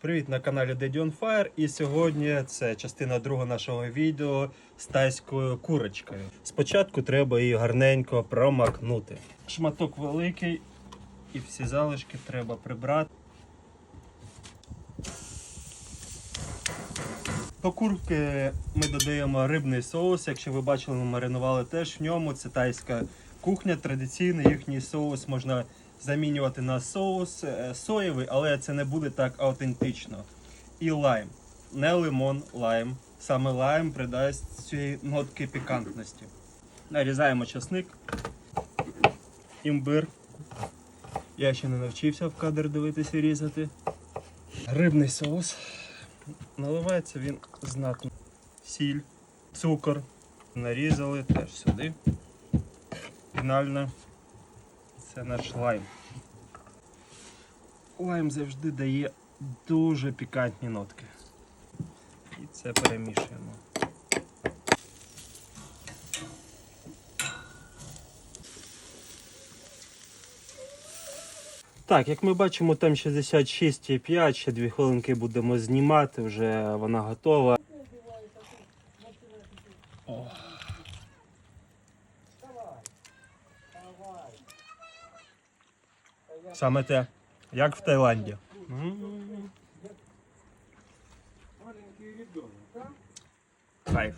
Привіт на каналі Daddy on Fire. І сьогодні це частина друга нашого відео з тайською курочкою. Спочатку треба її гарненько промакнути. Шматок великий, і всі залишки треба прибрати. До курки ми додаємо рибний соус. Якщо ви бачили, ми маринували теж в ньому. Це тайська кухня, традиційний їхній соус можна замінювати на соус е, соєвий, але це не буде так автентично. І лайм. Не лимон, лайм. Саме лайм придасть цієї нотки пікантності. Нарізаємо часник, імбир. Я ще не навчився в кадр дивитися і різати. Рибний соус. Наливається він знатно. Сіль, цукор. Нарізали теж сюди. Фінально це наш лайм. Лайм завжди дає дуже пікантні нотки. І це перемішуємо. Так, як ми бачимо, там 66,5, ще 2 хвилинки будемо знімати, вже вона готова. О. Саме те, як в Таїланді. Кайф.